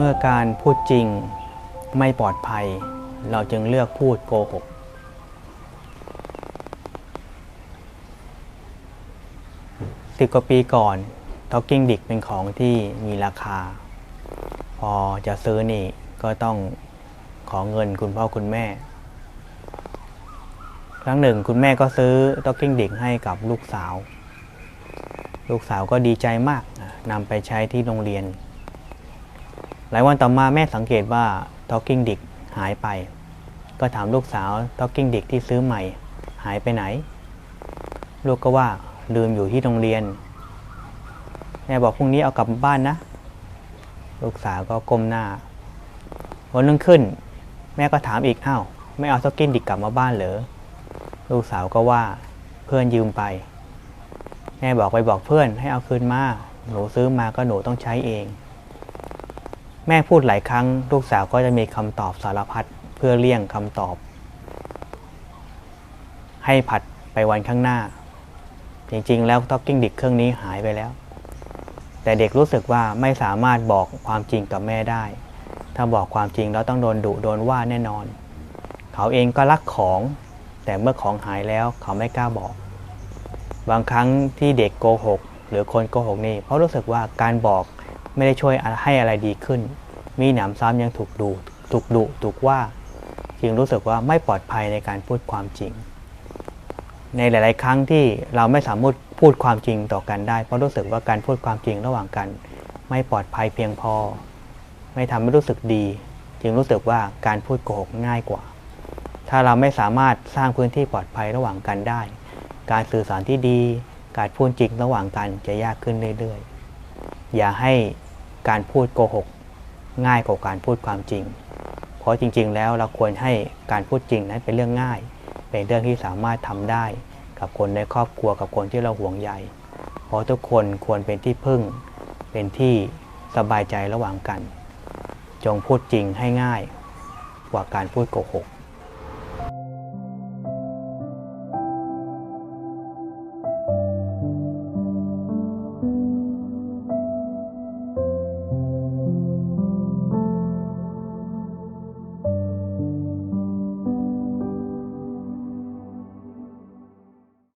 เมื่อการพูดจริงไม่ปลอดภัย เราจึงเลือกพูดโกหก สิบกว่าปีก่อน Talking Dick เป็นของที่มีราคา พอจะซื้อนี่ก็ต้องขอเงินคุณพ่อคุณแม่ ครั้งหนึ่งคุณแม่ก็ซื้อ Talking Dick ให้กับลูกสาว ลูกสาวก็ดีใจมากนำไปใช้ที่โรงเรียน หลายวันต่อมาแม่สังเกตว่า Talking Dick หายไป ก็ถามลูกสาว Talking Dick ที่ซื้อใหม่ หายไปไหน ลูกก็ว่าลืมอยู่ที่โรงเรียน แม่บอกพรุ่งนี้เอากลับบ้านนะ ลูกสาวก็ก้มหน้า วันรุ่งขึ้น แม่ก็ถามอีกอ้าวไม่เอา Talking Dick กลับมาบ้านเหรอ ลูกสาวก็ว่าเพื่อนยืมไป แม่บอกไปบอกเพื่อนให้เอาคืนมา หนูซื้อมาก็หนูต้องใช้เอง แม่พูดหลายครั้ง ลูกสาวก็จะมีคำตอบสารพัดเพื่อเลี่ยงคำตอบ ให้ผัดไปวันข้างหน้า จริงๆ แล้ว Talking Dick เครื่องนี้หายไปแล้ว แต่เด็กรู้สึกว่าไม่สามารถบอกความจริงกับแม่ได้ ถ้าบอกความจริงแล้วต้องโดนดุโดนว่าแน่นอน เขาเองก็รักของ แต่เมื่อของหายแล้วเขาไม่กล้าบอก บางครั้งที่เด็กโกหกหรือคนโกหกนี่เพราะรู้สึกว่าการบอก ไม่ได้ช่วยให้อะไรดีขึ้น มีหนามซ้ำยังถูกดู ถูกดุถูกว่าจึงรู้สึกว่าไม่ปลอดภัยในการพูดความจริง ในหลาย ๆ ครั้งที่เราไม่สามารถพูดความจริงต่อกันได้ เพราะรู้สึกว่าการพูดความจริงระหว่างกัน ไม่ปลอดภัยเพียงพอ ไม่ทำให้รู้สึกดี จึงรู้สึกว่าการพูดโกหกง่ายกว่า ถ้าเราไม่สามารถสร้างพื้นที่ปลอดภัยระหว่างกันได้ การสื่อสารที่ดี การพูดจริงระหว่างกันจะยากขึ้นเรื่อย ๆ อย่าให้ การพูดโกหก ง่ายกว่าการพูดความจริง เพราะจริง ๆ แล้วเราควรให้การพูดจริงนั้นเป็นเรื่องง่าย เป็นเรื่องที่สามารถทำได้ กับคนในครอบครัวกับคนที่เราห่วงใยเพราะทุกคนควรเป็นที่พึ่ง เป็นที่สบายใจระหว่างกัน จงพูดจริงให้ง่ายกว่าการพูดโกหก